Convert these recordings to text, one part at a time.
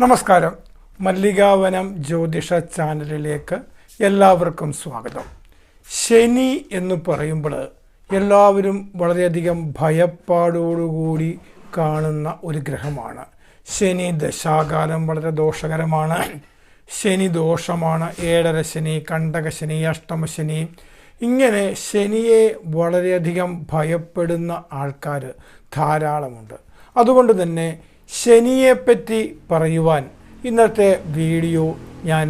നമസ്കാരം. മല്ലികാവനം ജ്യോതിഷ ചാനലിലേക്ക് എല്ലാവർക്കും സ്വാഗതം. ശനി എന്ന് പറയുമ്പോൾ എല്ലാവരും വളരെയധികം ഭയപ്പാടോടുകൂടി കാണുന്ന ഒരു ഗ്രഹമാണ്. ശനി ദശാകാലം വളരെ ദോഷകരമാണ്. ശനി ദോഷമാണ് ഏഴര ശനി കണ്ടക ശനി അഷ്ടമശനി ഇങ്ങനെ ശനിയെ വളരെയധികം ഭയപ്പെടുന്ന ആൾക്കാർ ധാരാളമുണ്ട്. അതുകൊണ്ട് തന്നെ ശനിയെപ്പറ്റി പറയുവാൻ ഇന്നത്തെ വീഡിയോ ഞാൻ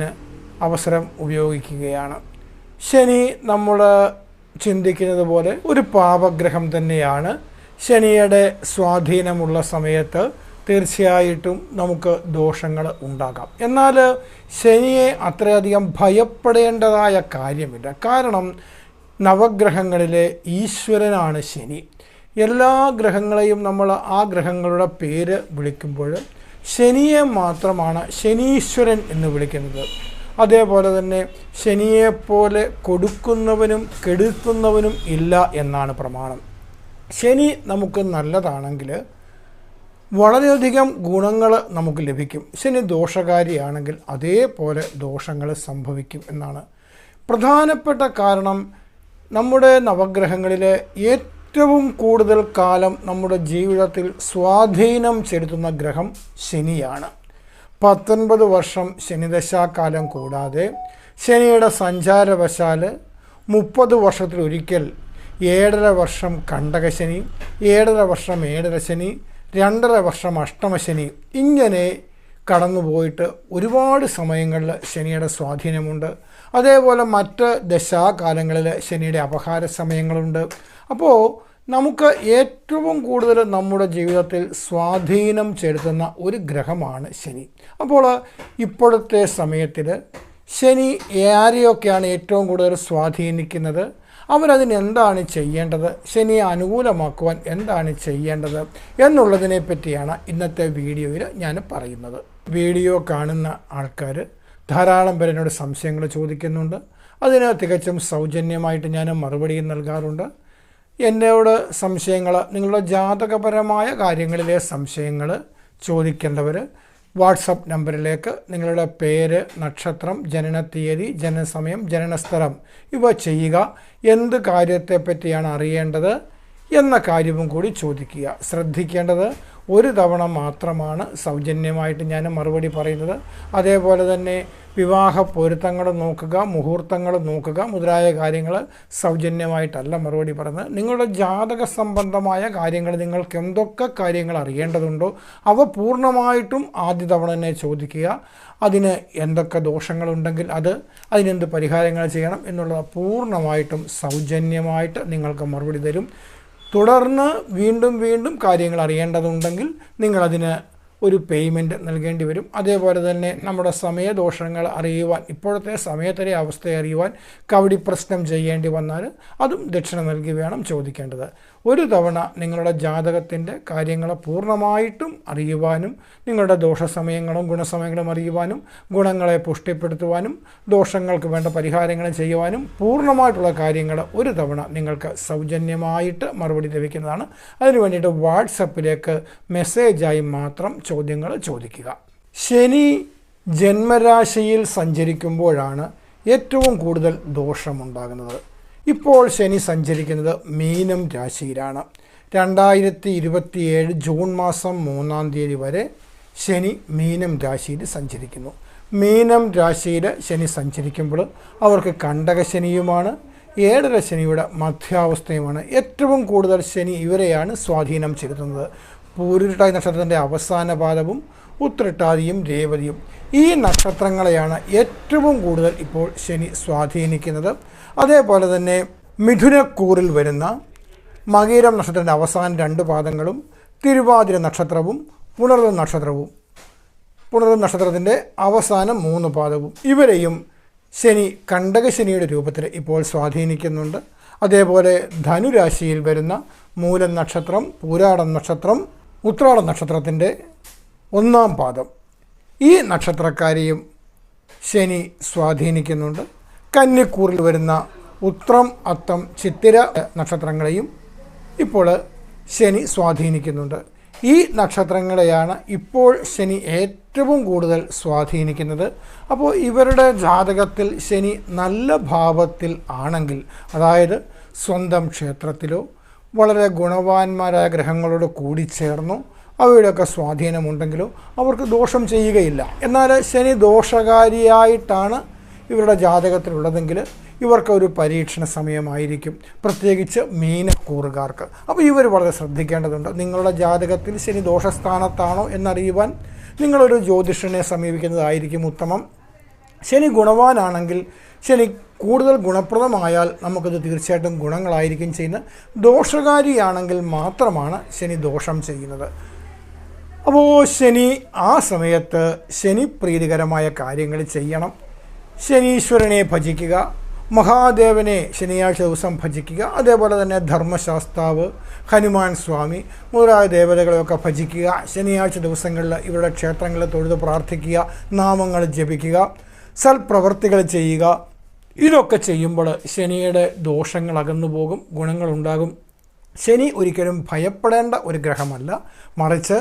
അവസരം ഉപയോഗിക്കുകയാണ്. ശനി നമ്മൾ ചിന്തിക്കുന്നത് പോലെ ഒരു പാപഗ്രഹം തന്നെയാണ്. ശനിയുടെ സ്വാധീനമുള്ള സമയത്ത് തീർച്ചയായിട്ടും നമുക്ക് ദോഷങ്ങൾ ഉണ്ടാകാം. എന്നാൽ ശനിയെ അത്രയധികം ഭയപ്പെടേണ്ടതായ കാര്യമില്ല. കാരണം നവഗ്രഹങ്ങളിലെ ഈശ്വരനാണ് ശനി. എല്ലാ ഗ്രഹങ്ങളെയും നമ്മൾ ആ ഗ്രഹങ്ങളുടെ പേര് വിളിക്കുമ്പോൾ ശനിയെ മാത്രമാണ് ശനീശ്വരൻ എന്ന് വിളിക്കുന്നത്. അതേപോലെ തന്നെ ശനിയെപ്പോലെ കൊടുക്കുന്നവനും കെടുത്തുന്നവനും ഇല്ല എന്നാണ് പ്രമാണം. ശനി നമുക്ക് നല്ലതാണെങ്കിൽ വളരെയധികം ഗുണങ്ങൾ നമുക്ക് ലഭിക്കും. ശനി ദോഷകാരിയാണെങ്കിൽ അതേപോലെ ദോഷങ്ങൾ സംഭവിക്കും എന്നാണ്. പ്രധാനപ്പെട്ട കാരണം നമ്മുടെ നവഗ്രഹങ്ങളിലെ ഏറ്റവും കൂടുതൽ കാലം നമ്മുടെ ജീവിതത്തിൽ സ്വാധീനം ചെലുത്തുന്ന ഗ്രഹം ശനിയാണ്. പത്തൊൻപത് വർഷം ശനിദശാകാലം കൂടാതെ ശനിയുടെ സഞ്ചാരവശാൽ മുപ്പത് വർഷത്തിലൊരിക്കൽ ഏഴര വർഷം കണ്ടകശനി ഏഴര വർഷം ഏഴര ശനി രണ്ടര വർഷം അഷ്ടമശനി ഇങ്ങനെ കടന്നുപോയിട്ട് ഒരുപാട് സമയങ്ങളിൽ ശനിയുടെ സ്വാധീനമുണ്ട്. അതേപോലെ മറ്റ് ദശാകാലങ്ങളിൽ ശനിയുടെ അപഹാര സമയങ്ങളുണ്ട്. അപ്പോൾ നമുക്ക് ഏറ്റവും കൂടുതൽ നമ്മുടെ ജീവിതത്തിൽ സ്വാധീനം ചെലുത്തുന്ന ഒരു ഗ്രഹമാണ് ശനി. അപ്പോൾ ഇപ്പോഴത്തെ സമയത്തിൽ ശനി ആരെയൊക്കെയാണ് ഏറ്റവും കൂടുതൽ സ്വാധീനിക്കുന്നത്? അവരതിന് എന്താണ് ചെയ്യേണ്ടത്? ശനിയെ അനുകൂലമാക്കുവാൻ എന്താണ് ചെയ്യേണ്ടത്? എന്നുള്ളതിനെ പറ്റിയാണ് ഇന്നത്തെ വീഡിയോയിൽ ഞാൻ പറയുന്നത്. വീഡിയോ കാണുന്ന ആൾക്കാർ ധാരാളം പേരെന്നോട് സംശയങ്ങൾ ചോദിക്കുന്നുണ്ട്. അതിന് തികച്ചും സൗജന്യമായിട്ട് ഞാൻ മറുപടിയും നൽകാറുണ്ട്. എന്നോട് സംശയങ്ങൾ നിങ്ങളുടെ ജാതകപരമായ കാര്യങ്ങളിലെ സംശയങ്ങൾ ചോദിക്കേണ്ടവർ വാട്സപ്പ് നമ്പറിലേക്ക് നിങ്ങളുടെ പേര് നക്ഷത്രം ജനന തീയതി ജനനസമയം ജനനസ്ഥലം ഇവ ചെയ്യുക. എന്ത് കാര്യത്തെപ്പറ്റിയാണ് അറിയേണ്ടത് എന്ന കാര്യവും കൂടി ചോദിക്കുക. ശ്രദ്ധിക്കേണ്ടത് ഒരു തവണ മാത്രമാണ് സൗജന്യമായിട്ട് ഞാൻ മറുപടി പറയുന്നത്. അതേപോലെ തന്നെ വിവാഹ പൊരുത്തങ്ങൾ നോക്കുക മുഹൂർത്തങ്ങൾ നോക്കുക മുതലായ കാര്യങ്ങൾ സൗജന്യമായിട്ടല്ല മറുപടി പറയുന്നത്. നിങ്ങളുടെ ജാതക സംബന്ധമായ കാര്യങ്ങൾ നിങ്ങൾക്ക് എന്തൊക്കെ കാര്യങ്ങൾ അറിയേണ്ടതുണ്ടോ അവ പൂർണമായിട്ടും ആദ്യ തവണ തന്നെ ചോദിക്കുക. അതിന് എന്തൊക്കെ ദോഷങ്ങളുണ്ടെങ്കിൽ അത് അതിനെന്ത് പരിഹാരങ്ങൾ ചെയ്യണം എന്നുള്ളത് പൂർണമായിട്ടും സൗജന്യമായിട്ട് നിങ്ങൾക്ക് മറുപടി തരും. തുടർന്ന് വീണ്ടും വീണ്ടും കാര്യങ്ങൾ അറിയേണ്ടതുണ്ടെങ്കിൽ നിങ്ങളതിന് ഒരു പേയ്മെന്റ് നൽകേണ്ടി വരും. അതേപോലെ തന്നെ നമ്മുടെ സമയദോഷങ്ങൾ അറിയുവാൻ ഇപ്പോഴത്തെ സമയത്തിലെ അവസ്ഥയെ അറിയുവാൻ കവടി പ്രശ്നം ചെയ്യേണ്ടി വന്നാൽ അതും ദക്ഷിണ നൽകി വേണം ചോദിക്കേണ്ടത്. ഒരു തവണ നിങ്ങളുടെ ജാതകത്തിന്റെ കാര്യങ്ങളെ പൂർണമായിട്ടും അറിയുവാനും നിങ്ങളുടെ ദോഷസമയങ്ങളും ഗുണസമയങ്ങളും അറിയുവാനും ഗുണങ്ങളെ പുഷ്ടിപ്പെടുത്തുവാനും ദോഷങ്ങൾക്ക് വേണ്ട പരിഹാരങ്ങൾ ചെയ്യുവാനും പൂർണമായിട്ടുള്ള കാര്യങ്ങൾ ഒരു തവണ നിങ്ങൾക്ക് സൗജന്യമായിട്ട് മറുപടി ലഭിക്കുന്നതാണ്. അതിനു വേണ്ടിയിട്ട് വാട്സപ്പിലേക്ക് മെസ്സേജായി മാത്രം ചോദ്യങ്ങൾ ചോദിക്കുക. ശനി ജന്മരാശിയിൽ സഞ്ചരിക്കുമ്പോഴാണ് ഏറ്റവും കൂടുതൽ ദോഷമുണ്ടാകുന്നത്. ഇപ്പോൾ ശനി സഞ്ചരിക്കുന്നത് മീനം രാശിയിലാണ്. രണ്ടായിരത്തി ഇരുപത്തിയേഴ് ജൂൺ മാസം മൂന്നാം തീയതി വരെ ശനി മീനം രാശിയിൽ സഞ്ചരിക്കുന്നു. മീനം രാശിയിൽ ശനി സഞ്ചരിക്കുമ്പോൾ അവർക്ക് കണ്ടകശനിയുമാണ് ഏഴര ശനിയുടെ മധ്യാവസ്ഥയുമാണ്. ഏറ്റവും കൂടുതൽ ശനി ഇവരെയാണ് സ്വാധീനം ചെലുത്തുന്നത്. പൂരുരുട്ടായി നക്ഷത്രത്തിന്റെ അവസാന പാദവും ഉത്രട്ടാതിയും രേവതിയും. ഈ നക്ഷത്രങ്ങളെയാണ് ഏറ്റവും കൂടുതൽ ഇപ്പോൾ ശനി സ്വാധീനിക്കുന്നത്. അതേപോലെ തന്നെ മിഥുനക്കൂറിൽ വരുന്ന മകീരം നക്ഷത്രത്തിന്റെ അവസാന രണ്ട് പാദങ്ങളും തിരുവാതിര നക്ഷത്രവും പുണർവ് നക്ഷത്രവും പുണർവ് നക്ഷത്രത്തിന്റെ അവസാന മൂന്ന് പാദവും ഇവരെയും ശനി കണ്ടകശനിയുടെ രൂപത്തിൽ ഇപ്പോൾ സ്വാധീനിക്കുന്നുണ്ട്. അതേപോലെ ധനുരാശിയിൽ വരുന്ന മൂലം നക്ഷത്രം പൂരാടം നക്ഷത്രം ഉത്രാടം നക്ഷത്രത്തിന്റെ ഒന്നാം പാദം. ഈ നക്ഷത്രക്കാരെയും ശനി സ്വാധീനിക്കുന്നുണ്ട്. കന്നിക്കൂറിൽ വരുന്ന ഉത്രം അത്തം ചിത്തിര നക്ഷത്രങ്ങളെയും ഇപ്പോൾ ശനി സ്വാധീനിക്കുന്നുണ്ട്. ഈ നക്ഷത്രങ്ങളെയാണ് ഇപ്പോൾ ശനി ഏറ്റവും കൂടുതൽ സ്വാധീനിക്കുന്നത്. അപ്പോൾ ഇവരുടെ ജാതകത്തിൽ ശനി നല്ല ഭാവത്തിൽ ആണെങ്കിൽ അതായത് സ്വന്തം ക്ഷേത്രത്തിലോ വളരെ ഗുണവാന്മാരായ ഗ്രഹങ്ങളോട് കൂടിച്ചേർന്നോ അവയുടെയൊക്കെ സ്വാധീനമുണ്ടെങ്കിലോ അവർക്ക് ദോഷം ചെയ്യുകയില്ല. എന്നാൽ ശനി ദോഷകാരിയായിട്ടാണ് ഇവരുടെ ജാതകത്തിലുള്ളതെങ്കിൽ ഇവർക്ക് ഒരു പരീക്ഷണ സമയമായിരിക്കും. പ്രത്യേകിച്ച് മീനക്കൂറുകാർക്ക്. അപ്പോൾ ഇവർ വളരെ ശ്രദ്ധിക്കേണ്ടതുണ്ട്. നിങ്ങളുടെ ജാതകത്തിൽ ശനി ദോഷസ്ഥാനത്താണോ എന്നറിയുവാൻ നിങ്ങളൊരു ജ്യോതിഷനെ സമീപിക്കുന്നതായിരിക്കും ഉത്തമം. ശനി ഗുണവാനാണെങ്കിൽ ശനി കൂടുതൽ ഗുണപ്രദമായാൽ നമുക്കത് തീർച്ചയായിട്ടും ഗുണങ്ങളായിരിക്കും ചെയ്യുന്നത്. ദോഷകാരിയാണെങ്കിൽ മാത്രമാണ് ശനി ദോഷം ചെയ്യുന്നത്. അപ്പോൾ ശനി ആ സമയത്ത് ശനി പ്രീതികരമായ കാര്യങ്ങൾ ചെയ്യണം. ശനീശ്വരനെ ഭജിക്കുക മഹാദേവനെ ശനിയാഴ്ച ദിവസം ഭജിക്കുക അതേപോലെ തന്നെ ധർമ്മശാസ്താവ് ഹനുമാൻ സ്വാമി മുതലായ ദേവതകളെയൊക്കെ ഭജിക്കുക ശനിയാഴ്ച ദിവസങ്ങളിൽ ഇവരുടെ ക്ഷേത്രങ്ങളിൽ തൊഴുത് പ്രാർത്ഥിക്കുക നാമങ്ങൾ ജപിക്കുക സൽപ്രവർത്തികൾ ചെയ്യുക ഇതൊക്കെ ചെയ്യുമ്പോൾ ശനിയുടെ ദോഷങ്ങൾ അകന്നു പോകും ഗുണങ്ങളുണ്ടാകും ശനി ഒരിക്കലും ഭയപ്പെടേണ്ട ഒരു ഗ്രഹമല്ല. മറിച്ച്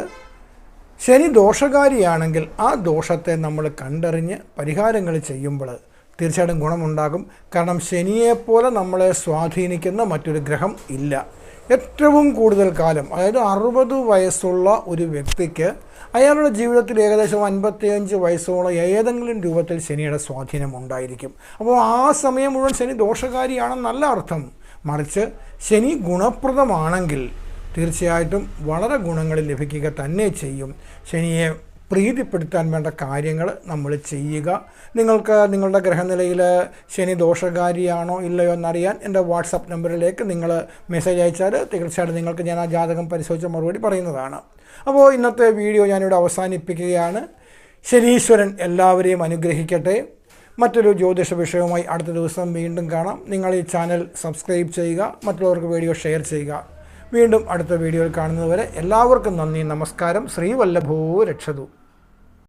ശനി ദോഷകാരിയാണെങ്കിൽ ആ ദോഷത്തെ നമ്മൾ കണ്ടറിഞ്ഞ് പരിഹാരങ്ങൾ ചെയ്യുമ്പോൾ തീർച്ചയായിട്ടും ഗുണമുണ്ടാകും. കാരണം ശനിയെപ്പോലെ നമ്മളെ സ്വാധീനിക്കുന്ന മറ്റൊരു ഗ്രഹം ഇല്ല. ഏറ്റവും കൂടുതൽ കാലം അതായത് അറുപത് വയസ്സുള്ള ഒരു വ്യക്തിക്ക് അയാളുടെ ജീവിതത്തിൽ ഏകദേശം അൻപത്തിയഞ്ച് വയസ്സോളം ഏതെങ്കിലും രൂപത്തിൽ ശനിയുടെ സ്വാധീനം ഉണ്ടായിരിക്കും. അപ്പോൾ ആ സമയം മുഴുവൻ ശനി ദോഷകാരിയാണെന്നല്ല അർത്ഥം. മറിച്ച് ശനി ഗുണപ്രദമാണെങ്കിൽ തീർച്ചയായിട്ടും വളരെ ഗുണങ്ങൾ ലഭിക്കുക തന്നെ ചെയ്യും. ശനിയെ പ്രീതിപ്പെടുത്താൻ വേണ്ട കാര്യങ്ങൾ നമ്മൾ ചെയ്യുക. നിങ്ങൾക്ക് നിങ്ങളുടെ ഗ്രഹനിലയിൽ ശനി ദോഷകാരിയാണോ ഇല്ലയോ എന്നറിയാൻ എന്റെ വാട്സപ്പ് നമ്പറിലേക്ക് നിങ്ങൾ മെസ്സേജ് അയച്ചാൽ തീർച്ചയായിട്ടും നിങ്ങൾക്ക് ഞാൻ ആ ജാതകം പരിശോധിച്ച മറുപടി പറയുന്നതാണ്. അപ്പോൾ ഇന്നത്തെ വീഡിയോ ഞാനിവിടെ അവസാനിപ്പിക്കുകയാണ്. ശനീശ്വരൻ എല്ലാവരെയും അനുഗ്രഹിക്കട്ടെ. മറ്റൊരു ജ്യോതിഷ വിഷയവുമായി അടുത്ത ദിവസം വീണ്ടും കാണാം. നിങ്ങൾ ഈ ചാനൽ സബ്സ്ക്രൈബ് ചെയ്യുക. മറ്റുള്ളവർക്ക് വീഡിയോ ഷെയർ ചെയ്യുക. വീണ്ടും അടുത്ത വീഡിയോയിൽ കാണുന്നതുവരെ എല്ലാവർക്കും നന്ദി നമസ്കാരം. ശ്രീവല്ലഭോ രക്ഷതു.